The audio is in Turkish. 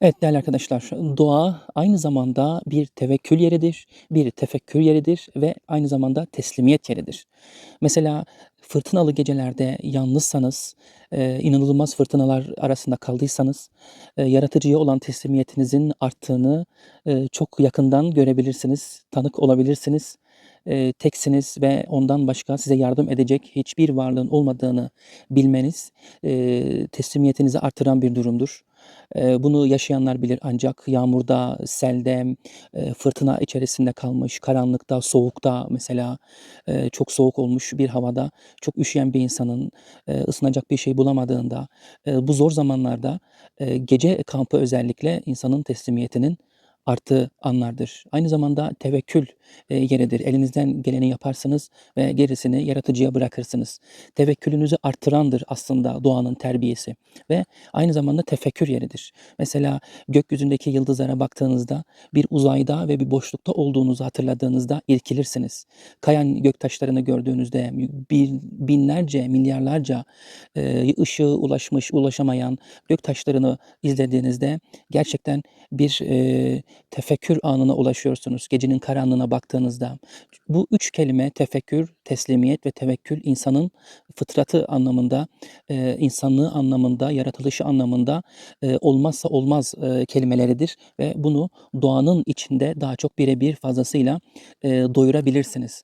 Evet değerli arkadaşlar, doğa aynı zamanda bir tevekkül yeridir, bir tefekkür yeridir ve aynı zamanda teslimiyet yeridir. Mesela fırtınalı gecelerde yalnızsanız, eee, inanılmaz fırtınalar arasında kaldıysanız, eee, yaratıcıya olan teslimiyetinizin arttığını, eee, çok yakından görebilirsiniz, tanık olabilirsiniz. Teksiniz ve ondan başka size yardım edecek hiçbir varlığın olmadığını bilmeniz, teslimiyetinizi artıran bir durumdur. Bunu yaşayanlar bilir ancak yağmurda, selde, fırtına içerisinde kalmış, karanlıkta, soğukta mesela, çok soğuk olmuş bir havada çok üşüyen bir insanın, ısınacak bir şey bulamadığında, bu zor zamanlarda, gece kampı özellikle insanın teslimiyetinin arttığı anlardır. Aynı zamanda tevekkül, yeridir. Elinizden geleni yaparsınız ve gerisini yaratıcıya bırakırsınız. Tevekkülünüzü artırandır aslında doğanın terbiyesi ve aynı zamanda tefekkür yeridir. Mesela gökyüzündeki yıldızlara baktığınızda bir uzayda ve bir boşlukta olduğunuzu hatırladığınızda irkilirsiniz. Kayan göktaşlarını gördüğünüzde bin binlerce, milyarlarca, eee, ışığı ulaşmış, ulaşamayan göktaşlarını izlediğinizde gerçekten bir, eee, tefekkür anına ulaşıyorsunuz gecenin karanlığına baktığınızda. Bu 3 kelime tefekkür, teslimiyet ve tevekkül insanın fıtratı anlamında, eee, insanlığı anlamında, yaratılışı anlamında, eee, olmazsa olmaz, eee, kelimeleridir ve bunu doğanın içinde daha çok bire bir fazlasıyla, eee, doyurabilirsiniz.